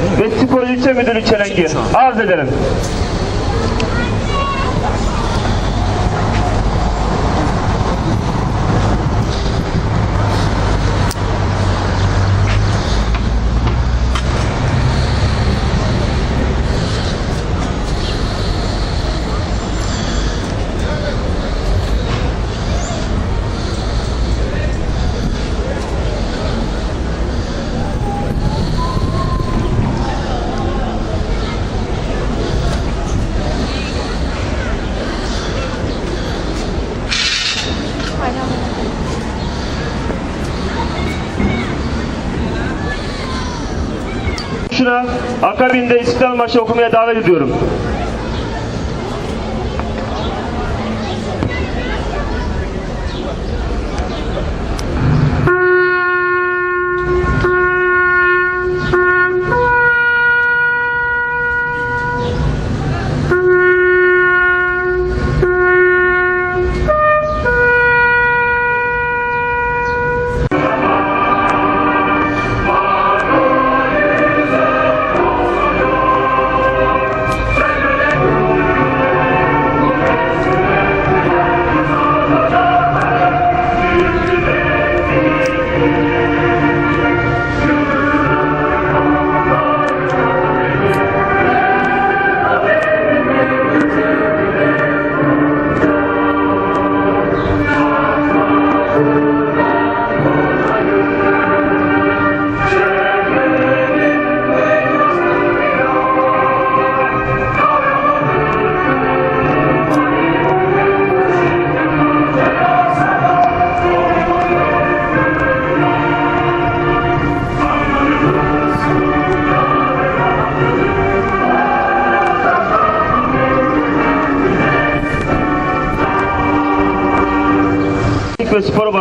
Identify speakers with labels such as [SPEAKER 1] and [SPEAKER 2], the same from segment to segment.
[SPEAKER 1] ve Spor İlçe Müdürü çelengi arz ederim. Akabinde İstiklal Marşı okumaya davet ediyorum. Gençlik ve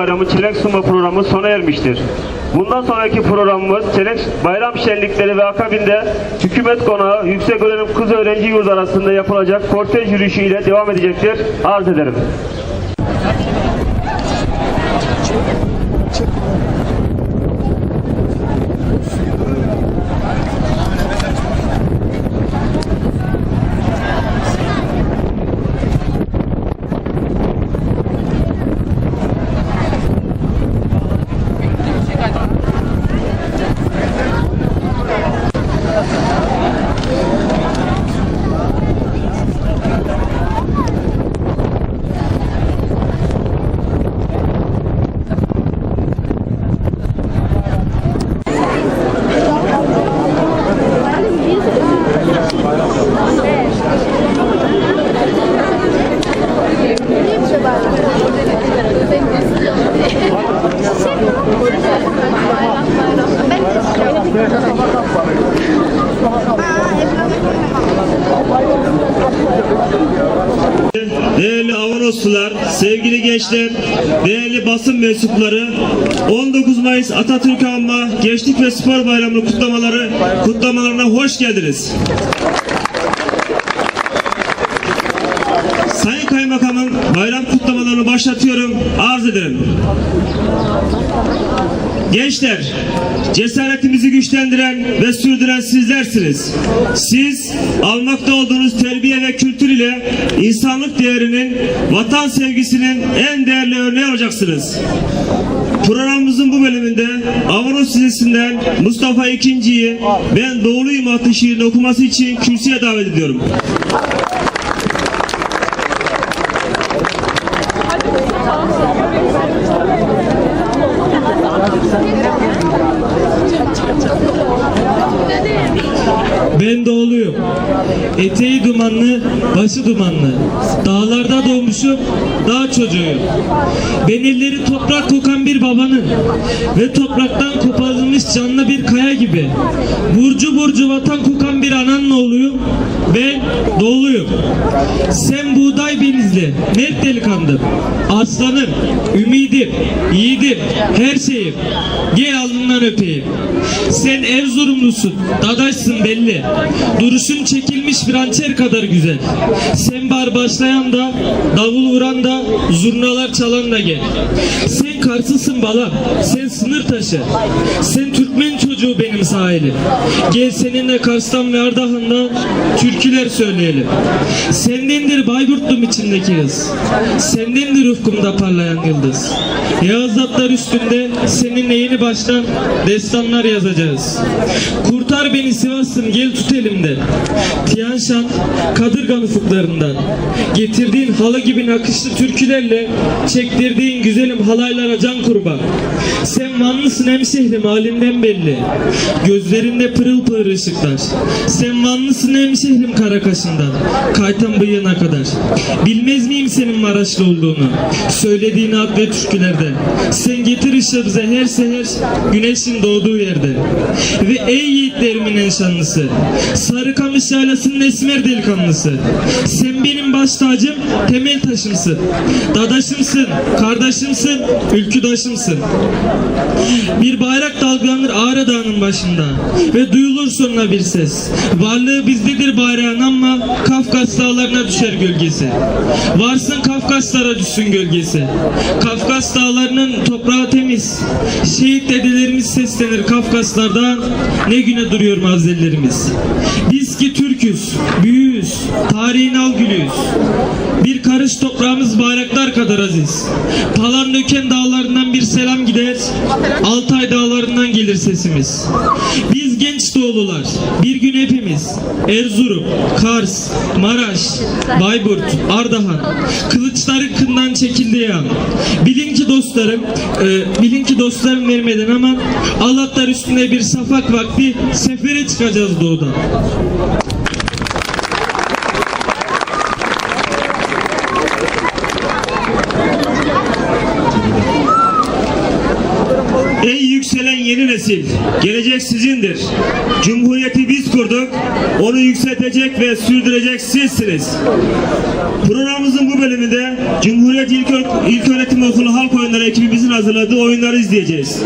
[SPEAKER 1] Bayramı Çelenk Sunma programı sona ermiştir. Bundan sonraki programımız Çelenk Bayram Şenlikleri ve akabinde Hükümet Konağı Yüksek Öğrenim Kız Öğrenci Yurdu arasında yapılacak kortej yürüyüşü ile devam edecektir. Arz ederim.
[SPEAKER 2] Değerli Avanoslular, sevgili gençler, değerli basın mensupları, 19 Mayıs Atatürk Anma Gençlik ve Spor Bayramı kutlamaları kutlamalarına hoş geldiniz. Sayın Kaymakamım, bayram kutlamalarını başlatıyorum, arz ederim. Gençler, cesaretimizi güçlendiren ve sürdüren sizlersiniz. Siz almakta olduğunuz terbiye ve kültür ile insanlık değerinin, vatan sevgisinin en değerli örneği olacaksınız. Programımızın bu bölümünde Avanos dizisinden Mustafa İkinci'yi ben Doğuluyum adlı şiirini okuması için kürsüye davet ediyorum.
[SPEAKER 3] Ben doğuluyum. Eteği dumanlı, başı dumanlı. Dağlarda doğmuşum, dağ çocuğuyum. Ben elleri toprak kokan bir babanın ve topraktan koparılmış canlı bir kaya gibi. Burcu burcu vatan kokan bir ananın oğluyum. Ben doğuluyum. Sen buğday benizli, mert delikanlım. Aslanım, ümidim, yiğidim, her şeyim. Gel alnından öpeyim. Sen Erzurumlusun, dadaşsın belli. Duruşun çekilmiş bir hançer kadar güzel. Sen bar başlayan da, davul vuran da, zurnalar çalan da gel. Sen Karslısın balam, sen sınır taşı. Sen Türkmen çocuğu çocuğu benim sahilim. Gel seninle Kars'tan ve Ardahan'dan türküler söyleyelim. Sendendir Bayburtlum içindeki hız. Sendendir ufkumda parlayan yıldız. Yağız atlar üstünde seninle yeni baştan destanlar yazacağız. Kurtar beni Sivas'ım gel tut elimden. Tiyanşan, Kadırgan ufuklarından. Getirdiğin halı gibi nakışlı türkülerle çektirdiğin güzelim halaylara can kurban. Sen Vanlısın hemşehrim halinden belli. Gözlerinde pırıl pırıl ışıklar. Sen Vanlısın hemşehrim Karakaş'ından. Kaytan bıyığına kadar. Bilmez miyim senin Maraşlı olduğunu? Söylediğin ad ve türkülerde. Sen getir ışığı bize her seher güneşin doğduğu yerde. Ve ey yiğitlerimin en şanlısı. Sarıkamış yaylasının esmer delikanlısı. Sen benim baş tacım, temel taşımsın. Dadaşımsın, kardeşimsin, ülküdaşımsın. Bir bayrak dalgalanır Ağrı Dağı'nın başında ve duyulur sonra bir ses. Varlığı bizdedir bayrağın ama Kafkas dağlarına düşer gölgesi. Varsın Kafkaslara düşsün gölgesi. Kafkas dağlarının toprağı temiz. Şehit dedelerimiz seslenir Kafkaslardan. Ne güne duruyor mazellerimiz. Biz ki Türküz, büyüğüz, tarihin al gülüyüz. Bir karış toprağımız bayraklar kadar aziz. Palandöken dağlarından bir selam gider. Altay dağlarından gelir sesimiz. Biz genç doğulular. Bir gün hepimiz Erzurum, Kars, Maraş, Bayburt, Ardahan kılıçları kından çekildi ya. Bilin ki dostlarım, e, bilin ki dostlarım vermeden ama Allah'tar üstünde bir safak vakti sefere çıkacağız doğudan.
[SPEAKER 2] Ey yükselen yeni nesil, gelecek sizindir. Cumhuriyeti biz kurduk, onu yükseltecek ve sürdürecek sizsiniz. Programımızın bu bölümünde Cumhuriyet İlk, İlköğretim Okulu Halk Oyunları ekibimizin hazırladığı oyunları izleyeceğiz.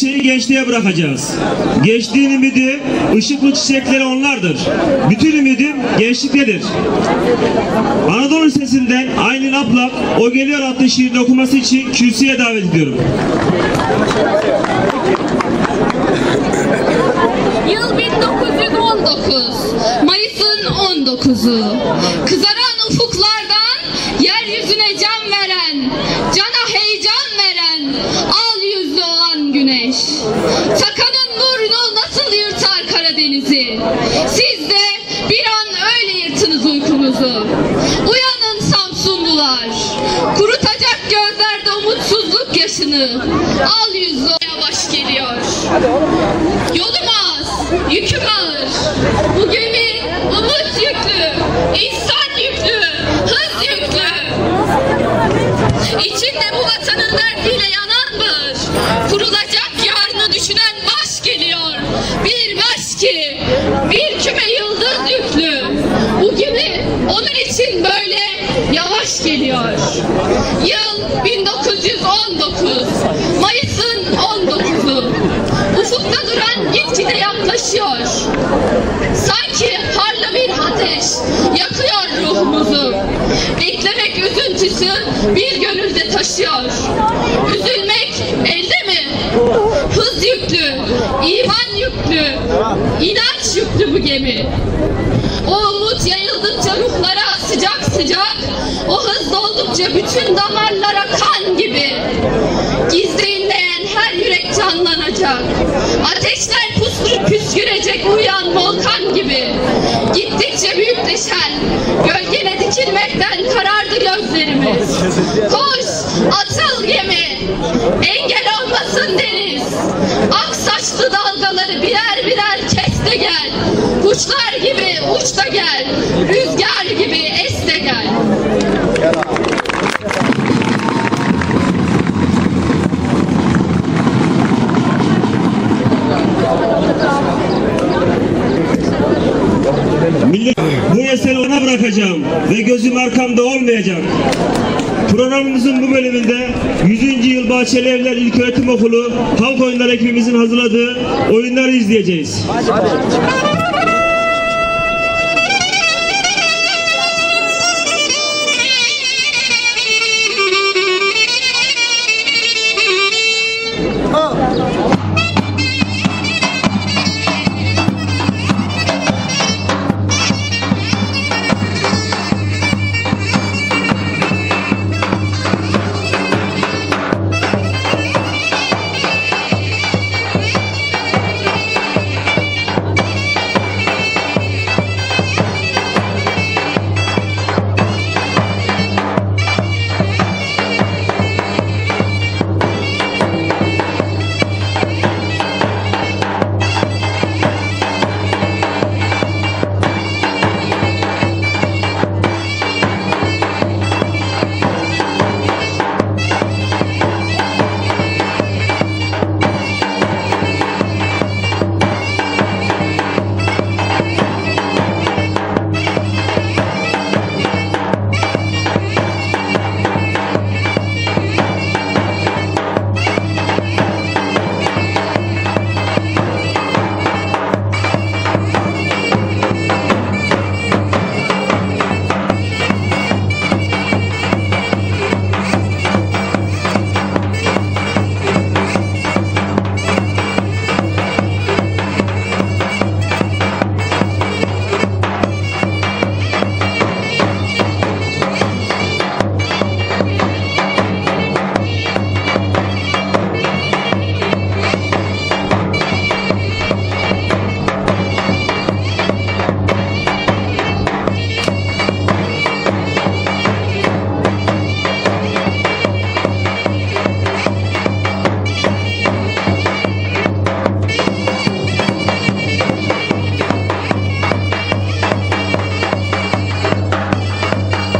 [SPEAKER 2] Gençliğe bırakacağız. Gençliğin ümidi, ışıklı çiçekleri onlardır. Bütün ümidim gençliktedir. Anadolu Lisesi'nden Aylin Aplak, O Geliyor adlı şiirini okuması için kürsüye davet ediyorum.
[SPEAKER 4] Yıl 1919. Mayıs'ın 19'u. Kızaran yaşını. Al yüzlü yaklaşıyor. Sanki harlı bir ateş yakıyor ruhumuzu. Beklemek üzüntüsü bir gönülde taşıyor. Üzülmek elde mi? Hız yüklü, iman yüklü, inanç yüklü bu gemi. O umut yayıldıkça ruhlara sıcak sıcak, o hız doldukça bütün damarlara Büyükleşen, gölgene dikilmekten karardı gözlerimiz. Koş, atıl gemi, engel olmasın deniz. Ak saçlı dalgaları birer birer kes de gel. Kuşlar gibi uç da gel, rüzgar gibi es de gel.
[SPEAKER 2] Millet bu eseri ona bırakacağım ve gözüm arkamda olmayacak. Programımızın bu bölümünde 100. yıl Bahçeli Evler İlköğretim Okulu halk oyunları ekibimizin hazırladığı oyunları izleyeceğiz.